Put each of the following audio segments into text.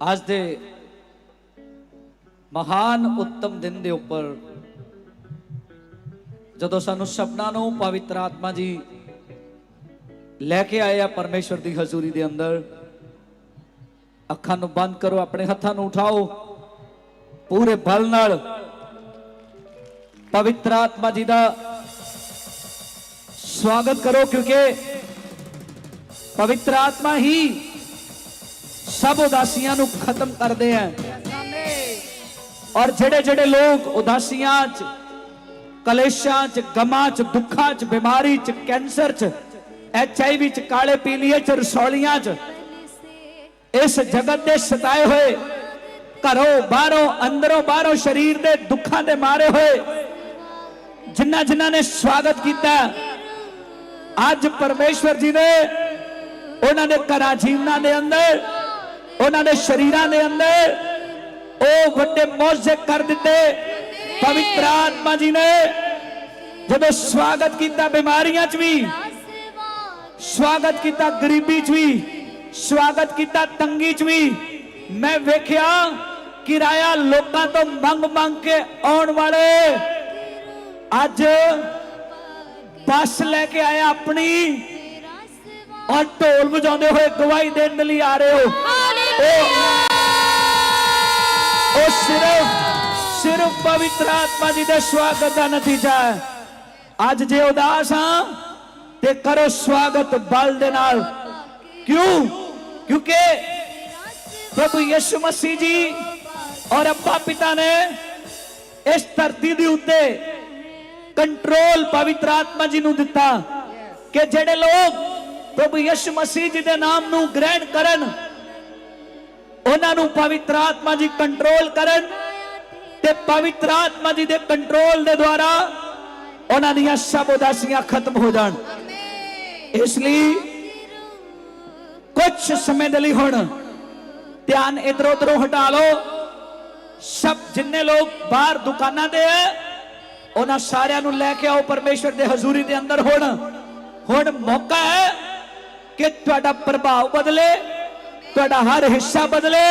ਅੱਜ ਦੇ ਮਹਾਨ ਉੱਤਮ ਦਿਨ ਦੇ ਉੱਪਰ ਜਦੋਂ ਸਾਨੂੰ ਸ਼ਬਦਾਂ ਨੂੰ ਪਵਿੱਤਰ ਆਤਮਾ ਜੀ ਲੈ ਕੇ ਆਏ ਆ ਪਰਮੇਸ਼ਵਰ ਦੀ ਹਜ਼ੂਰੀ ਦੇ ਅੰਦਰ, ਅੱਖਾਂ ਨੂੰ ਬੰਦ ਕਰੋ, ਆਪਣੇ ਹੱਥਾਂ ਨੂੰ ਉਠਾਓ, ਪੂਰੇ ਬਲ ਨਾਲ ਪਵਿੱਤਰ ਆਤਮਾ ਜੀ ਦਾ ਸਵਾਗਤ ਕਰੋ, ਕਿਉਂਕਿ ਪਵਿੱਤਰ ਆਤਮਾ ਹੀ ਸਭ ਉਦਾਸੀਆਂ ਨੂੰ ਖਤਮ ਕਰਦੇ ਹੈ ਔਰ ਜਿਹੜੇ ਜਿਹੜੇ ਲੋਕ ਉਦਾਸੀਆਂ 'ਚ ਕਲੇਸ਼ਾਂ 'ਚ ਗਮਾਂ 'ਚ ਦੁੱਖਾਂ 'ਚ ਬਿਮਾਰੀ 'ਚ ਕੈਂਸਰ 'ਚ ਐਚਆਈਵੀ 'ਚ ਕਾਲੇ ਪੀਲੀਏ 'ਚ ਰਸੌਲੀਆਂ 'ਚ ਇਸ ਜਗਤ ਦੇ ਸਤਾਏ ਹੋਏ ਘਰੋਂ ਬਾਹਰੋਂ ਅੰਦਰੋਂ ਬਾਹਰੋਂ ਸਰੀਰ ਦੇ ਦੁੱਖਾਂ ਦੇ ਮਾਰੇ ਹੋਏ ਜਿਨ੍ਹਾਂ ਜਿਨ੍ਹਾਂ ਨੇ ਸਵਾਗਤ ਕੀਤਾ ਅੱਜ ਪਰਮੇਸ਼ਵਰ ਜੀ ਨੇ ਉਹਨਾਂ ਦੇ ਘਰਾਂ ਜੀਵਨਾਂ ਦੇ ਅੰਦਰ ਉਹਨਾਂ ਦੇ ਸ਼ਰੀਰਾਂ ਦੇ ਅੰਦਰ ਉਹ ਵੱਡੇ ਮੌਜੇ ਕਰ ਦਿੱਤੇ। ਪਵਿੱਤਰ ਆਤਮਾ ਜੀ ਨੇ ਜਦੋਂ ਸਵਾਗਤ ਕੀਤਾ ਬਿਮਾਰੀਆਂ 'ਚ ਵੀ, ਸਵਾਗਤ ਕੀਤਾ ਗਰੀਬੀ 'ਚ ਵੀ, ਸਵਾਗਤ ਕੀਤਾ ਤੰਗੀ 'ਚ ਵੀ, ਮੈਂ ਵੇਖਿਆ ਕਿਰਾਇਆ ਲੋਕਾਂ ਤੋਂ ਮੰਗ ਮੰਗ ਕੇ ਆਉਣ ਵਾਲੇ। ਅੱਜ ਬੱਸ ਲੈ ਕੇ ਆਇਆ ਆਪਣੀ। ਔਰ ਢੋਲ ਵਜਾਉਂਦੇ ਹੋਏ ਗਵਾਹੀ ਦੇਣ ਦੇ ਲਈ ਆ ਰਹੇ ਹੋ। ਉਹ ਉਹ ਸਿਰਫ ਸਿਰਫ ਪਵਿੱਤਰ ਆਤਮਾ ਜੀ ਦੇ ਸਵਾਗਤ ਦਾ ਨਤੀਜਾ ਹੈ। ਅੱਜ ਜੇ ਉਦਾਸ ਹਾਂ, ਤੇ ਕਰੋ ਸਵਾਗਤ ਬਲ ਦੇ ਨਾਲ। ਕਿਉਂ? ਕਿਉਂਕਿ ਪ੍ਰਭੂ ਯਿਸੂ ਮਸੀਹ ਜੀ ਔਰ ਅੱਪਾ ਪਿਤਾ ਨੇ ਇਸ ਧਰਤੀ ਦੇ ਉੱਤੇ ਕੰਟਰੋਲ ਪਵਿੱਤਰ ਆਤਮਾ ਜੀ ਨੂੰ ਦਿੱਤਾ ਕਿ ਜਿਹੜੇ ਲੋਕ ਪ੍ਰਭੂ ਯਿਸੂ ਮਸੀਹ ਜੀ ਦੇ ਨਾਮ ਨੂੰ ਗ੍ਰਹਿਣ ਕਰਨ ਉਹਨਾਂ ਨੂੰ ਪਵਿੱਤਰ ਆਤਮਾ ਜੀ ਕੰਟਰੋਲ ਕਰਨ ਤੇ ਪਵਿੱਤਰ ਆਤਮਾ ਜੀ ਦੇ ਕੰਟਰੋਲ ਦੇ ਦੁਆਰਾ ਉਹਨਾਂ ਦੀਆਂ ਸਭ ਉਦਾਸੀਆਂ ਖਤਮ ਹੋ ਜਾਣ। ਇਸ ਲਈ ਕੁਝ ਸਮੇਂ ਦੇ ਲਈ ਹੁਣ ਧਿਆਨ ਇਧਰ ਉਧਰੋਂ ਹਟਾ ਲਓ। ਸਭ ਜਿੰਨੇ ਲੋਕ ਬਾਹਰ ਦੁਕਾਨਾਂ ਤੇ ਆ, ਉਹਨਾਂ ਸਾਰਿਆਂ ਨੂੰ ਲੈ ਕੇ ਆਓ ਪਰਮੇਸ਼ਵਰ ਦੇ ਹਜ਼ੂਰੀ ਦੇ ਅੰਦਰ ਹੁਣ। ਹੁਣ ਮੌਕਾ ਹੈ ਕਿ ਤੁਹਾਡਾ ਪ੍ਰਭਾਵ ਬਦਲੇ ਤੁਹਾਡਾ ਹਰ ਹਿੱਸਾ ਬਦਲੇ।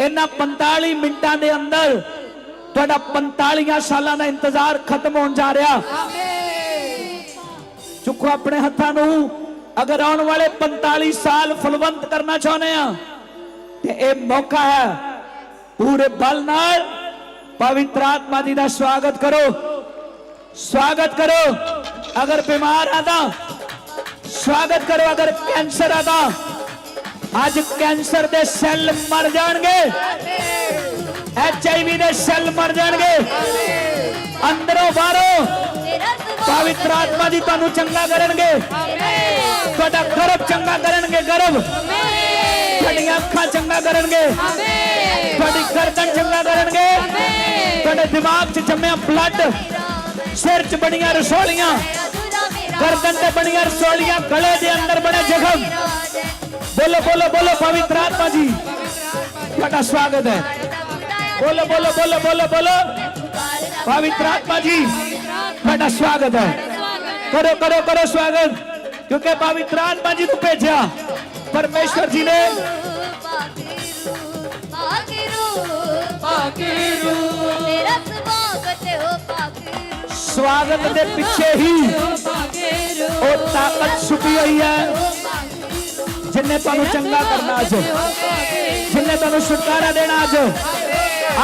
ਇਹਨਾਂ 45 ਮਿੰਟਾਂ ਦੇ ਅੰਦਰ ਤੁਹਾਡਾ 45 ਸਾਲਾਂ ਦਾ ਇੰਤਜ਼ਾਰ ਖਤਮ ਹੋਣ ਜਾ ਰਿਹਾ। ਚੁੱਕੋ ਆਪਣੇ ਹੱਥਾਂ ਨੂੰ। ਅਗਰ ਆਉਣ ਵਾਲੇ 45 ਸਾਲ ਫਲਵੰਤ ਕਰਨਾ ਚਾਹੁੰਦੇ ਆ ਤੇ ਇਹ ਮੌਕਾ ਹੈ। ਪੂਰੇ ਬਲ ਨਾਲ ਪਵਿੱਤਰ ਆਤਮਾ ਜੀ ਦਾ ਸਵਾਗਤ ਕਰੋ। ਸਵਾਗਤ ਕਰੋ। ਅਗਰ ਬਿਮਾਰ ਆਦਾ ਸਵਾਗਤ ਕਰੋ। ਅਗਰ ਕੈਂਸਰ ਆਦਾ ਅੱਜ ਕੈਂਸਰ ਦੇ ਸੈੱਲ ਮਰ ਜਾਣਗੇ। ਐਚ ਐਚਆਈਵੀ ਦੇ ਸੈੱਲ ਮਰ ਜਾਣਗੇ। ਅੰਦਰੋਂ ਬਾਹਰੋਂ ਪਵਿੱਤਰ ਆਤਮਾ ਜੀ ਤੁਹਾਨੂੰ ਚੰਗਾ ਕਰਨਗੇ। ਤੁਹਾਡਾ ਗਰਭ ਚੰਗਾ ਕਰਨਗੇ, ਗਰਭ। ਤੁਹਾਡੀਆਂ ਅੱਖਾਂ ਚੰਗਾ ਕਰਨਗੇ। ਤੁਹਾਡੀ ਗਰਦਨ ਚੰਗਾ ਕਰਨਗੇ। ਤੁਹਾਡੇ ਦਿਮਾਗ 'ਚ ਜੰਮਿਆ ਬਲੱਡ ਸਿਰ 'ਚ ਬਣੀਆਂ ਰਸੋਲੀਆਂ। ਗਰਦਨ ਤੇ ਬਣੀਆਂ ਰਸੋਲੀਆਂ, ਗਲੇ ਦੇ ਅੰਦਰ ਬਣੇ ਜ਼ਖਮ। ਬੋਲੋ ਬੋਲੋ ਬੋਲੋ ਪਵਿੱਤਰ ਆਤਮਾ ਜੀ ਤੁਹਾਡਾ ਸਵਾਗਤ ਹੈ ਬੋਲੋ ਬੋਲੋ ਬੋਲੋ ਬੋਲੋ ਬੋਲੋ ਪਵਿੱਤਰ ਆਤਮਾ ਜੀ ਤੁਹਾਡਾ ਸਵਾਗਤ ਹੈ ਕਰੋ ਕਰੋ ਕਰੋ ਸਵਾਗਤ ਕਿਉਂਕਿ ਪਵਿੱਤਰ ਆਤਮਾ ਜੀ ਨੂੰ ਭੇਜਿਆ ਪਰਮੇਸ਼ਵਰ ਜੀ ਨੇ ਸਵਾਗਤ ਦੇ ਪਿੱਛੇ ਹੀ ਉਹ ਤਾਕਤ ਛੁਪੀ ਹੋਈ ਹੈ ਜਿੰਨੇ ਤੁਹਾਨੂੰ ਚੰਗਾ ਕਰਨਾ ਅੱਜ ਜਿੰਨੇ ਤੁਹਾਨੂੰ ਛੁਟਕਾਰਾ ਦੇਣਾ ਅੱਜ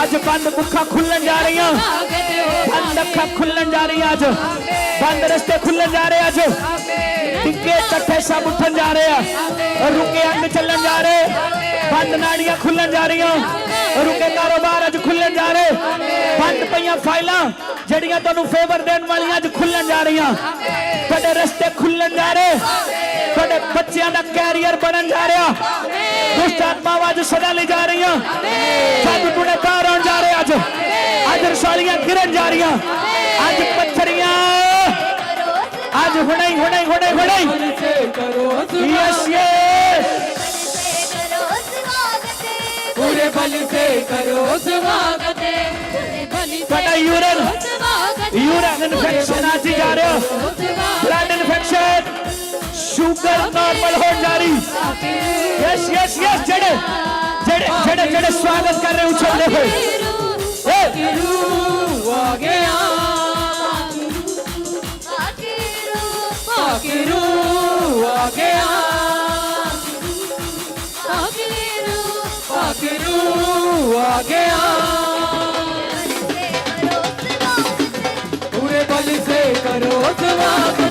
ਅੱਜ ਬੰਦ ਮੁੱਖਾਂ ਖੁੱਲਣ ਜਾ ਰਹੀਆਂ। ਬੰਦ ਅੱਖਾਂ ਖੁੱਲਣ ਜਾ ਰਹੀਆਂ ਅੱਜ। ਬੰਦ ਰਸਤੇ ਖੁੱਲਣ ਜਾ ਰਹੇ ਅੱਜ। ਟਿੱਕੇ ਚੱਠੇ ਸਭ ਉੱਠਣ ਜਾ ਰਹੇ ਆ। ਰੁਕੇ ਅੰਗ ਚੱਲਣ ਜਾ ਰਹੇ। ਬੰਦ ਨਾੜੀਆਂ ਖੁੱਲਣ ਜਾ ਰਹੀਆਂ। ਰੁਕੇ ਕਾਰੋਬਾਰ ਅੱਜ ਖੁੱਲਣ ਜਾ ਰਹੇ। ਬੰਦ ਪਈਆਂ ਫਾਈਲਾਂ ਜਿਹੜੀਆਂ ਤੁਹਾਨੂੰ ਫੇਵਰ ਦੇਣ ਵਾਲੀਆਂ ਅੱਜ ਖੁੱਲਣ ਜਾ ਰਹੀਆਂ। ਤੁਹਾਡੇ ਰਸਤੇ ਖੁੱਲਣ ਜਾ ਰਹੇ। ਤੁਹਾਡੇ ਬੱਚਿਆਂ ਦਾ ਕੈਰੀਅਰ ਬਣਨ ਜਾ ਰਿਹਾ। ਦੁਸ਼ਟ ਆਤਮਾਵਾਂ ਅੱਜ ਸਦਾ ਲਈ ਜਾ ਰਹੀਆਂ। ਸਭ ਤਾਰ ਆਉਣ ਜਾ ਰਹੇ ਅੱਜ। ਅੱਜ ਰਸਾਲੀਆਂ ਗਿਰਨ ਜਾ ਰਹੀਆਂ। ਅੱਜ ਪੱਥਰੀਆਂ। ਅੱਜ ਹੁਣੇ ਹੁਣੇ ਹੁਣੇ ਹੁਣੇ। ਯੈਸ ਯੈਸ बड़े बल से करो स्वागत बड़ा यूरन यूरन इन्फेक्शन आज जा रहे हो ब्लड इन्फेक्शन शुगर नॉर्मल हो जा रही यस यस यस जड़े जड़े जड़े जड़े स्वागत कर रहे उछलने पे ਪਾਕਿਰੂ ਆ ਗਿਆ ਪੂਰੇ ਬਲ ਸੇ ਕਰੋ ਸਵਾਗਤ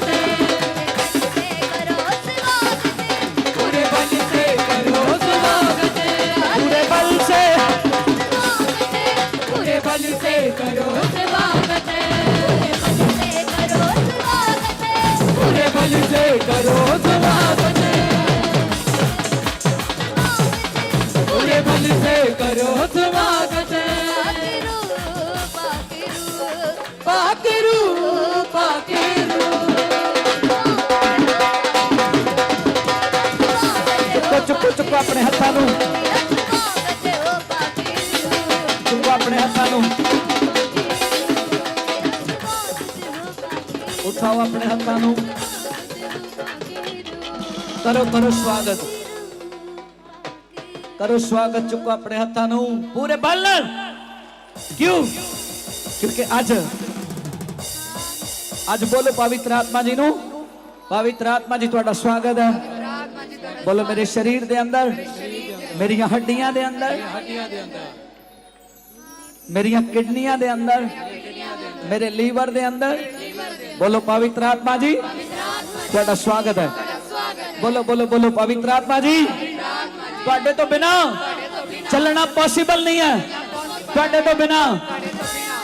ਉਠਾਓ ਆਪਣੇ ਹੱਥਾਂ ਨੂੰ ਕਰੋ ਕਰੋ ਸਵਾਗਤ ਕਰੋ ਸਵਾਗਤ ਚੁੱਕੋ ਆਪਣੇ ਹੱਥਾਂ ਨੂੰ ਪੂਰੇ ਬਲ ਨਾਲ ਕਿਉਂ ਕਿਉਂਕਿ ਅੱਜ ਅੱਜ ਬੋਲੋ ਪਵਿੱਤਰ ਆਤਮਾ ਜੀ ਨੂੰ ਪਵਿੱਤਰ ਆਤਮਾ ਜੀ ਤੁਹਾਡਾ ਸਵਾਗਤ ਹੈ ਬੋਲੋ ਮੇਰੇ ਸਰੀਰ ਦੇ ਅੰਦਰ ਮੇਰੀਆਂ ਹੱਡੀਆਂ ਦੇ ਅੰਦਰ ਮੇਰੀਆਂ ਕਿਡਨੀਆਂ ਦੇ ਬੋਲੋ ਪਵਿੱਤਰ ਆਤਮਾ ਜੀ ਤੁਹਾਡਾ ਸਵਾਗਤ ਹੈ। ਬੋਲੋ ਬੋਲੋ ਬੋਲੋ ਪਵਿੱਤਰ ਆਤਮਾ ਜੀ ਤੁਹਾਡੇ ਤੋਂ ਬਿਨਾ ਚੱਲਣਾ ਪੋਸੀਬਲ ਨਹੀਂ ਹੈ। ਤੁਹਾਡੇ ਤੋਂ ਬਿਨਾ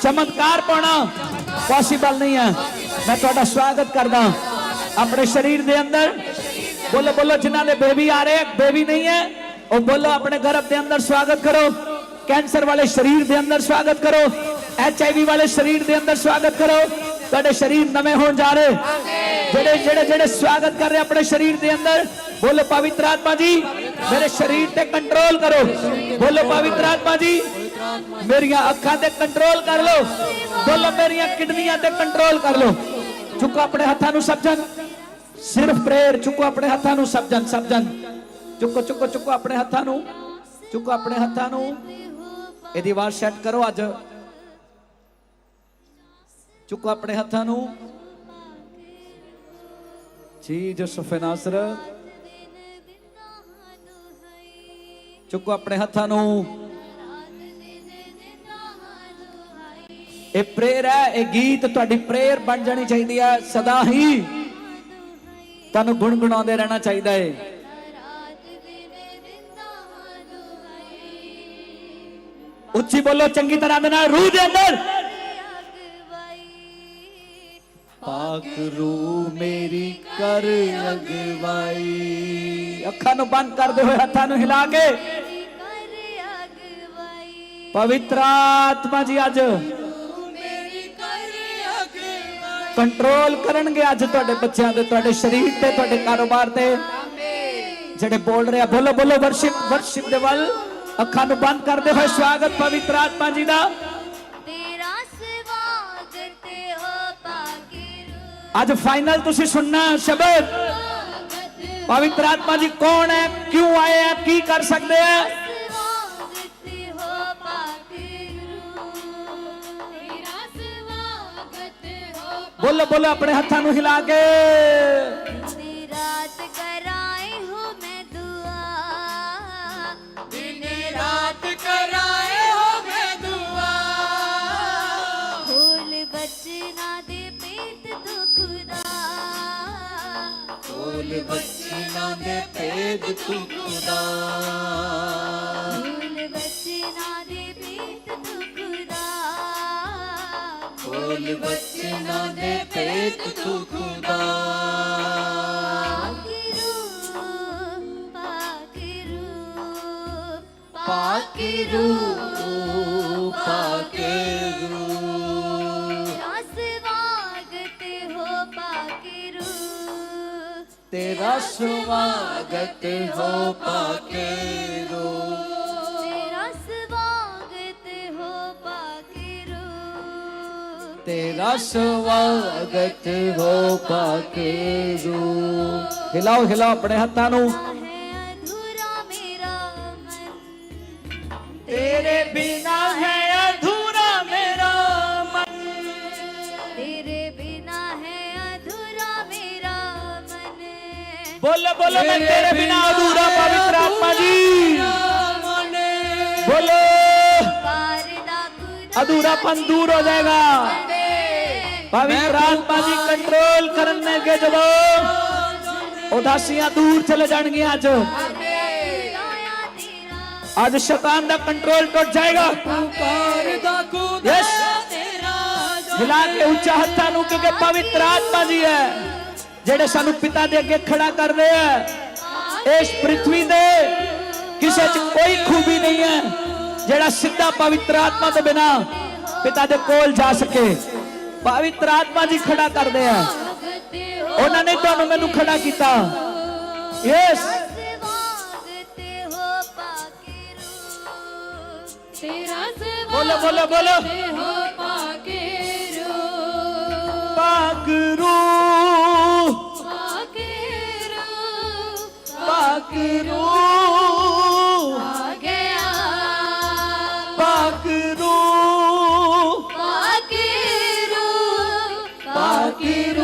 ਚਮਤਕਾਰ ਪਾਉਣਾ ਪੋਸੀਬਲ ਨਹੀਂ ਹੈ। ਮੈਂ ਤੁਹਾਡਾ ਸਵਾਗਤ ਕਰਦਾ ਆਪਣੇ ਸਰੀਰ ਦੇ ਅੰਦਰ। ਬੋਲੋ ਬੋਲੋ ਜਿਨ੍ਹਾਂ ਦੇ ਬੇਬੀ ਆ ਰਹੇ ਬੇਬੀ ਨਹੀਂ ਹੈ ਉਹ ਬੋਲੋ ਆਪਣੇ ਗਰਭ ਦੇ ਅੰਦਰ ਸਵਾਗਤ ਕਰੋ। ਕੈਂਸਰ ਵਾਲੇ ਸਰੀਰ ਦੇ ਅੰਦਰ ਸਵਾਗਤ ਕਰੋ। ਐਚਆਈਵੀ ਵਾਲੇ ਸਰੀਰ ਦੇ ਅੰਦਰ ਸਵਾਗਤ ਕਰੋ। ਤੁਹਾਡੇ ਸਰੀਰ ਨਵੇਂ ਹੋਣ ਜਾ ਰਹੇ। ਜਿਹੜੇ ਜਿਹੜੇ ਜਿਹੜੇ ਸਵਾਗਤ ਕਰ ਰਹੇ ਆਪਣੇ ਸਰੀਰ ਦੇ ਅੰਦਰ, ਬੋਲੋ ਪਵਿੱਤਰ ਆਤਮਾ ਜੀ, ਮੇਰੇ ਸਰੀਰ ਤੇ ਕੰਟਰੋਲ ਕਰੋ। ਬੋਲੋ ਪਵਿੱਤਰ ਆਤਮਾ ਜੀ, ਮੇਰੀਆਂ ਅੱਖਾਂ ਤੇ ਕੰਟਰੋਲ ਕਰ ਲਓ। ਬੋਲੋ ਮੇਰੀਆਂ ਕਿਡਨੀਆਂ ਤੇ ਕੰਟਰੋਲ ਕਰ ਲਓ। ਚੁੱਕੋ ਆਪਣੇ ਹੱਥਾਂ ਨੂੰ ਸਭ ਸਿਰਫ ਪ੍ਰੇਅਰ ਚੁੱਕੋ ਆਪਣੇ ਹੱਥਾਂ ਨੂੰ ਸਭ ਜਨ ਚੁੱਕੋ ਚੁੱਕੋ ਚੁੱਕੋ ਆਪਣੇ ਹੱਥਾਂ ਨੂੰ। ਚੁੱਕੋ ਆਪਣੇ ਹੱਥਾਂ ਨੂੰ। ਇਹਦੀ ਆਵਾਜ਼ ਸੈੱਟ ਕਰੋ ਅੱਜ। ਚੁੱਕੋ ਆਪਣੇ ਹੱਥਾਂ ਨੂੰ। ਜੀ ਯੂਸੁਫ ਨਾਸਰ ਚੁੱਕੋ ਆਪਣੇ ਹੱਥਾਂ ਨੂੰ। ਇਹ ਪ੍ਰੇਅਰ ਹੈ, ਇਹ ਗੀਤ ਤੁਹਾਡੀ ਪ੍ਰੇਅਰ ਬਣ ਜਾਣੀ ਚਾਹੀਦੀ ਹੈ, ਸਦਾ ਹੀ ਤੁਹਾਨੂੰ ਗੁੰਗਣਾਉਂਦੇ ਰਹਿਣਾ ਚਾਹੀਦਾ ਹੈ ਉੱਚੀ ਬੋਲੋ, ਚੰਗੀ ਤਰ੍ਹਾਂ ਦੇ ਨਾਲ, ਰੂਹ ਦੇ ਅੰਦਰ। ਪਾਕ ਰੂ ਮੇਰੀ ਕਰ ਅਗਵਾਈ। ਅੱਖਾਂ ਨੂੰ ਬੰਦ ਕਰਦੇ ਹੋਏ ਹੱਥਾਂ ਨੂੰ ਹਿਲਾ ਕੇ। ਪਵਿੱਤਰ ਆਤਮਾ ਜੀ ਅੱਜ ਕੰਟਰੋਲ ਕਰਨਗੇ ਅੱਜ ਤੁਹਾਡੇ ਬੱਚਿਆਂ ਦੇ, ਤੁਹਾਡੇ ਸਰੀਰ ਤੇ, ਤੁਹਾਡੇ ਕਾਰੋਬਾਰ ਤੇ। ਜਿਹੜੇ ਬੋਲ ਰਹੇ ਆ, ਬੋਲੋ ਬੋਲੋ ਵਰਸ਼ਿਪ ਵਰਸ਼ਿਪ ਦੇ ਵੱਲ। ਅੱਖਾਂ ਨੂੰ ਬੰਦ ਕਰਦੇ ਹੋਏ ਸਵਾਗਤ ਪਵਿੱਤਰ ਆਤਮਾ ਜੀ ਦਾ। ਅੱਜ ਫਾਈਨਲ ਤੁਸੀਂ ਸੁਣਨਾ ਸ਼ਬਦ। ਪਵਿੱਤਰ ਆਤਮਾ ਜੀ ਕੌਣ ਹੈ? ਕਿਉਂ ਆਏ ਹੈ? ਕੀ ਕਰ ਸਕਦੇ ਹੈ ਬੋਲੋ ਬੋਲੋ ਆਪਣੇ ਹੱਥਾਂ ਨੂੰ ਹਿਲਾ ਕੇ। ਦੇ ਭੇਦ ਤੂੰ ਖੁਦਾ ਖੋਲ ਬਚਨਾ ਦੇ ਪੇਟ ਤੋਂ ਖੁਦਾ ਖੋਲ ਬੱਚਿਆਂ ਦੇ ਭੇਦ ਤੂੰ ਖੁਦਾ ਪਾਕਿਰੂ ਤੇਰਾ ਸਵਾਗਤ ਹੋ ਪਾਕਿਰੂ ਤੇਰਾ ਸਵਾਗਤ ਹੋ ਪਾਕਿਰੂ ਤੇਰਾ ਸਵਾਗਤ ਹੋ ਪਾਕਿਰੂ ਹਿਲਾਓ ਹਿਲਾਓ ਆਪਣੇ ਹੱਥਾਂ ਨੂੰ। ਹੈ ਅਧੂਰਾ ਮੇਰਾ ਮਨ। तेरे बोलो बोलो मैं तेरे बिना अधूरा पवित्र आत्मा जी बोलो वारदा खुदा अधूरापन दूर हो जाएगा पवित्र आत्मा जी कंट्रोल करने के जब ਉਦਾਸੀਆਂ ਦੂਰ ਚਲੇ ਜਾਣਗੀਆਂ ਅੱਜ लाया तेरा ਅੱਜ ਸ਼ੈਤਾਨ ਦਾ ਕੰਟਰੋਲ ਟੁੱਟ ਜਾਏਗਾ ਕਰਦਾ ਖੁਦਾ Yes. ਤੇਰਾ ਹਿਲਾ ਕੇ ਉੱਚਾ ਹੱਥਾਂ ਨੂੰ ਜਿਹੜੇ ਸਾਨੂੰ ਪਿਤਾ ਦੇ ਅੱਗੇ ਖੜਾ ਕਰ ਰਹੇ ਆ ਇਸ ਪ੍ਰithvi ਦੇ ਕਿਸੇ 'ਚ ਕੋਈ ਖੂਬੀ ਨਹੀਂ ਹੈ ਜਿਹੜਾ ਸਿੱਧਾ ਪਵਿੱਤਰ ਆਤਮਾ ਦੇ ਬਿਨਾ ਪਿਤਾ ਦੇ ਕੋਲ ਜਾ ਸਕੇ। ਪਵਿੱਤਰ ਆਤਮਾ ਜੀ ਖੜਾ ਕਰਦੇ ਆ। ਉਹਨਾਂ ਨੇ ਤੁਹਾਨੂੰ ਮੈਨੂੰ ਖੜਾ ਕੀਤਾ। ਯੈਸ ਬੋਲੋ ਬੋਲੋ ਬੋਲੋ। ਪਾਕਰੂ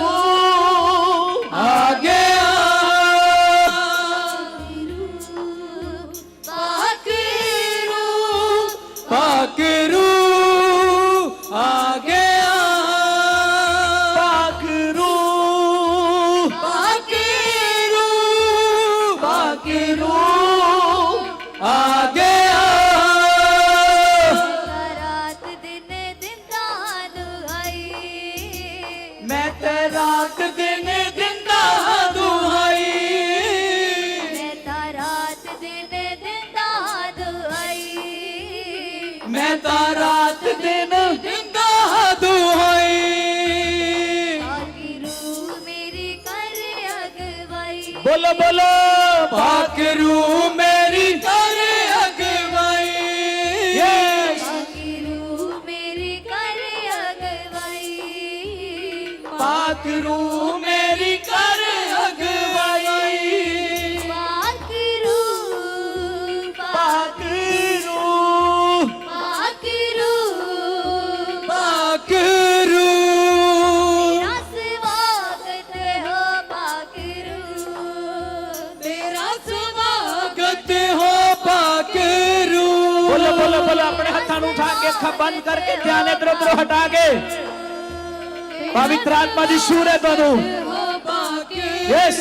ਪਵਿੱਤਰ ਆਤਮਾ ਦੀ ਸ਼ੂਰ ਹੈ ਤੁਹਾਨੂੰ। ਹੋ ਪਾਕੇ ਯੈਸ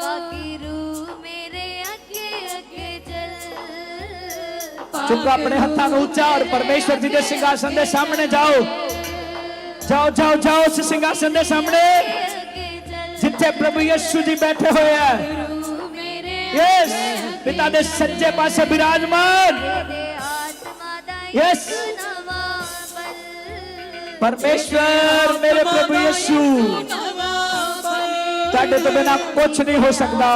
ਪਾਕੀ ਰੂ ਮੇਰੇ ਅੱਗੇ ਅੱਗੇ ਚੱਲ। ਚੁੱਕ ਆਪਣੇ ਹੱਥਾਂ ਨੂੰ ਉੱਚਾ ਔਰ ਪਰਮੇਸ਼ਵਰ ਜੀ ਦੇ ਸਿੰਘਾਸਨ ਦੇ ਸਾਹਮਣੇ ਜਾਓ। ਜਾਓ ਜਾਓ ਜਾਓ ਉਸ ਸਿੰਘਾਸਨ ਦੇ ਸਾਹਮਣੇ। ਜਿੱਥੇ ਪ੍ਰਭੂ ਯਿਸੂ ਜੀ ਬੈਠੇ ਹੋਏ ਆ। ਯੈਸ ਪਿਤਾ ਦੇ ਸੱਜੇ ਪਾਸੇ ਬਿਰਾਜਮਾਨ। ਬਲ ਪਰਮੇਸ਼ਵਰ ਮੇਰੇ ਪ੍ਰਭੂ ਯਿਸੂ। ਤੁਹਾਡੇ ਤੋਂ ਬਿਨਾ ਕੁਝ ਨਹੀਂ ਹੋ ਸਕਦਾ।